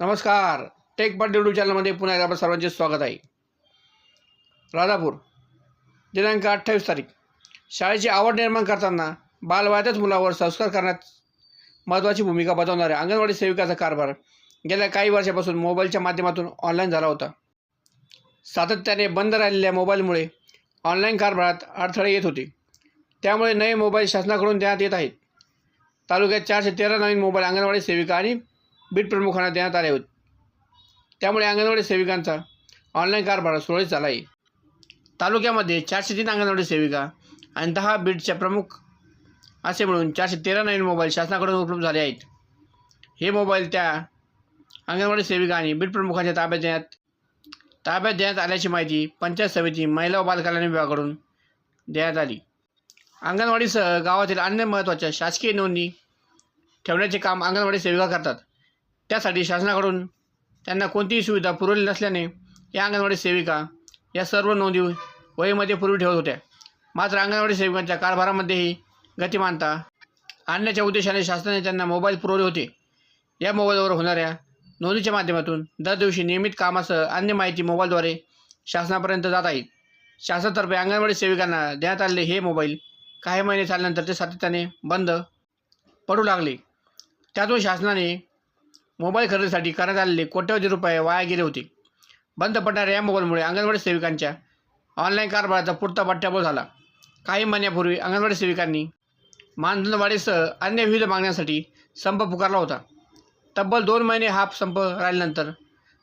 नमस्कार. टेक पाट डेडू चॅनलमध्ये पुन्हा एकदा आपलं सर्वांचे स्वागत आहे. राधापूर दिनांक अठ्ठावीस तारीख. शाळेची आवड निर्माण करताना बालवयातच मुलावर संस्कार करण्यात महत्त्वाची भूमिका बजावणाऱ्या अंगणवाडी सेविकाचा कारभार गेल्या काही वर्षापासून मोबाईलच्या माध्यमातून ऑनलाईन झाला होता. सातत्याने बंद राहिलेल्या मोबाईलमुळे ऑनलाईन कारभारात अडथळे येत होते. त्यामुळे नवे मोबाईल शासनाकडून देण्यात येत आहेत. तालुक्यात चारशे तेरा नवीन मोबाईल अंगणवाडी सेविका आणि बीट प्रमुखांना देण्यात आले होते. त्यामुळे अंगणवाडी सेविकांचा ऑनलाईन कारभार सुरळीत झाला आहे. तालुक्यामध्ये चारशे तीन अंगणवाडी सेविका आणि दहा बीटच्या प्रमुख असे मिळून चारशे तेरा नवीन मोबाईल शासनाकडून उपलब्ध झाले आहेत. हे मोबाईल त्या अंगणवाडी सेविका आणि बीट प्रमुखांच्या ताब्यात देण्यात ताब्यात देण्यात आल्याची माहिती पंचायत समिती महिला व बालकल्याण विभागाकडून देण्यात आली. अंगणवाडीसह गावातील अन्य महत्त्वाच्या शासकीय नोंदी ठेवण्याचे काम अंगणवाडी सेविका करतात. त्यासाठी शासनाकडून त्यांना कोणतीही सुविधा पुरवली नसल्याने या अंगणवाडी सेविका या सर्व नोंदी वहीमध्ये पूर्वी ठेवत होत्या. मात्र अंगणवाडी सेविकांच्या कारभारामध्येही गतिमानता आणण्याच्या उद्देशाने शासनाने त्यांना मोबाईल पुरवले होते. या मोबाईलवर होणाऱ्या नोंदीच्या माध्यमातून दर दिवशी नियमित कामासह अन्य माहिती मोबाईलद्वारे शासनापर्यंत जात आहे. शासनातर्फे अंगणवाडी सेविकांना देण्यात आलेले हे मोबाईल काही महिने चालल्यानंतर ते सातत्याने बंद पडू लागले. त्यातून शासनाने मोबाईल खरेदीसाठी करण्यात आलेले कोट्यवधी रुपये वाया गेले होते. बंद पडणाऱ्या या मोबाईलमुळे अंगणवाडी सेविकांच्या ऑनलाईन कारभाराचा पुरता बट्ट्याबोळ झाला. काही महिन्यापूर्वी अंगणवाडी सेविकांनी मानधनवाढीसह अन्य विविध मागण्यांसाठी संप पुकारला होता. तब्बल दोन महिने हा संप राहिल्यानंतर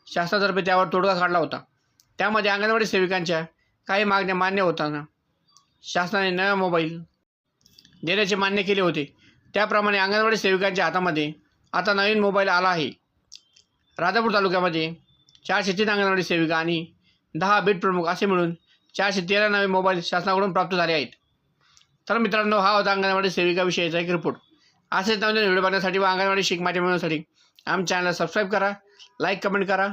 शासनातर्फे त्यावर तोडगा काढला होता. त्यामध्ये अंगणवाडी सेविकांच्या काही मागण्या मान्य होताना शासनाने नवा मोबाईल देण्याचे मान्य केले होते. त्याप्रमाणे अंगणवाडी सेविकांच्या हातामध्ये आता नवीन मोबाईल आला आहे. राजापूर तालुक्यामध्ये चारशे तीन अंगणवाडी सेविका आणि दहा बीट प्रमुख असे मिळून चारशे तेरा नवे मोबाईल शासनाकडून प्राप्त झाले आहेत. तर मित्रांनो हा होता अंगणवाडी सेविकाविषयीचा एक रिपोर्ट असेच नवीन व्हिडिओ बघण्यासाठी व अंगणवाडी शिक माहिती मिळवण्यासाठी आमच्या चॅनलला सबस्क्राईब करा लाईक कमेंट करा.